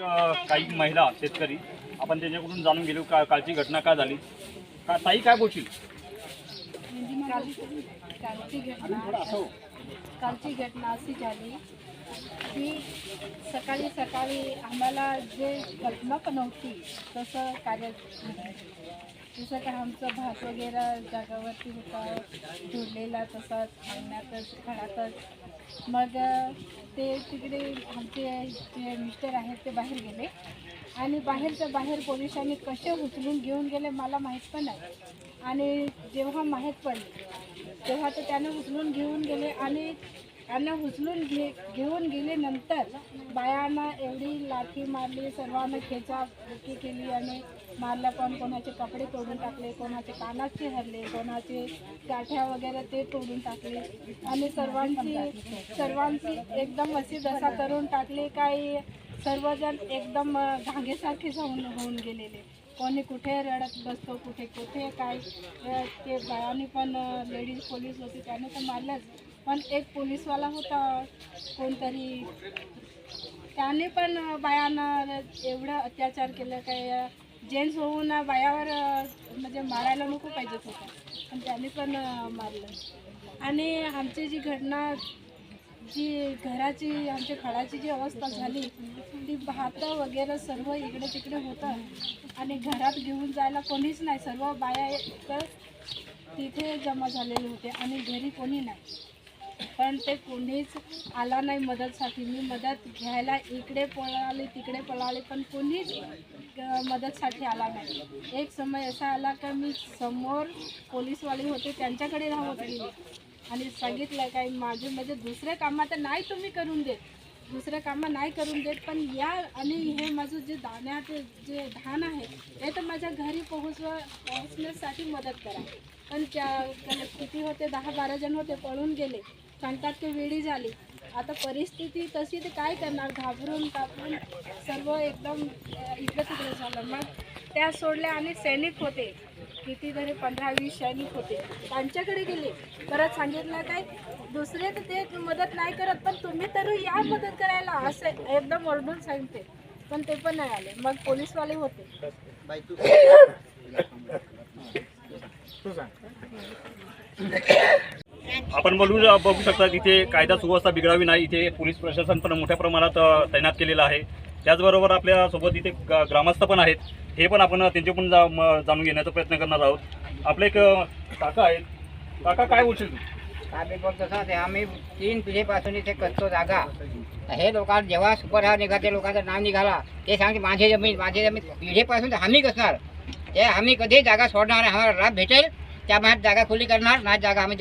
काही महिला शेतकरी आपण त्यांच्याकडून जाणून गेलो का कालची घटना काय झाली? का ताई काय बोलशील? कालची घटना कालची घटना अशी झाली की सकाळी सकाळी आम्हाला जे कल्पना पण नव्हती तसं कार्य जसं का आमचं भात वगैरे जागावरती होता जोडलेला तसाच अंगणातच घरातच. मग ते तिकडे आमचे जे मिस्टर आहेत ते बाहेर गेले. आणि बाहेरच्या बाहेर पोलिसांनी कसे उचलून घेऊन गेले मला माहीत पण नाही. आणि जेव्हा माहीत पडले तेव्हा तर त्यानं उचलून घेऊन गेले आणि आणि उचलून घे घेऊन गेले नंतर बायांना एवढी लाठी मारली सर्वांना खेचा बुकी केली आणि मारलं. पण कोणाचे कपडे तोडून टाकले कोणाचे कानाचे हरले कोणाचे गाठ्या वगैरे ते तोडून टाकले. आणि सर्वांची सर्वांची एकदम अशी दशा करून टाकली. काही सर्वजण एकदम अं, जाऊन होऊन होऊन गेलेले. कोणी कुठे रडत बसतो कुठे कुठे काय ते बायांनी पण लेडीज पोलीस होते त्याने तर मारलंच. पण एक पोलीसवाला होता कोणतरी. त्याने पण बायांना एवढं अत्याचार केलं काय जेंट्स होऊन बायावर म्हणजे मारायला नको पाहिजेत होता. पण त्याने पण मारलं. आणि आमची जी घटना जी घराची आमच्या खडाची जी अवस्था झाली ती भात वगैरे सर्व इकडे तिकडे होतं. आणि घरात घेऊन जायला कोणीच नाही. सर्व बाया तर तिथे जमा झालेले होते आणि घरी कोणी नाही. पण ते कोणीच आला नाही मदतसाठी. मी मदत घ्यायला इकडे पळाले तिकडे पळाले पण कोणीच मदतसाठी आला नाही. एक समय असा आला का मी समोर पोलीसवाले होते त्यांच्याकडे राहत गेले आणि सांगितलं काय माझे म्हणजे दुसरे कामं तर नाही तुम्ही करून देत. दुसरे कामं नाही करून देत पण या आणि हे माझं जे दाण्याचे जे धान आहे ते तर माझ्या घरी पोहोचवा पोहोचण्यासाठी मदत करा. पण त्या किती होते दहा बारा जण होते पळून गेले. सांगतात की वेळी झाली. आता परिस्थिती तशी ते काय करणार? घाबरून कापरून सर्व एकदम इकडे तिकडे झालं. मग त्या सोडल्या आणि सैनिक होते. कितीतरी पंधरा वीस सैनिक होते. त्यांच्याकडे गेले. परत सांगितलं काय दुसरे तर ते मदत नाही करत पण तुम्ही तर या मदत करायला. असं एकदम ओरडून सांगते. पण ते पण नाही आले. मग पोलीसवाले होते. आपण बोलू बघू शकता इथे कायदा सुव्यवस्था बिघडावी नाही. इथे पोलीस प्रशासन पण मोठ्या प्रमाणात तैनात केलेलं आहे. त्याचबरोबर आपल्यासोबत इथे ग- ग्रामस्थ पण आहेत. हे पण आपण त्यांचे पण जा- जाणून घेण्याचा प्रयत्न करणार आहोत. आपले एक काका आहेत. काका काय बोलशील तू? आम्ही बोलतो तसं ते आम्ही तीन पिढीपासून इथे करतो जागा. हे लोकांना जेव्हा सुपर हा निघाते लोकांचं नाव निघाला ते सांगते माझी जमीन माझी जमीन पिढीपासून हमी कसणार? ते आम्ही कधी जागा सोडणार आहे आम्हाला लाभ भेटेल त्या बाहेर जागा खुली करणार नाही जागा आम्ही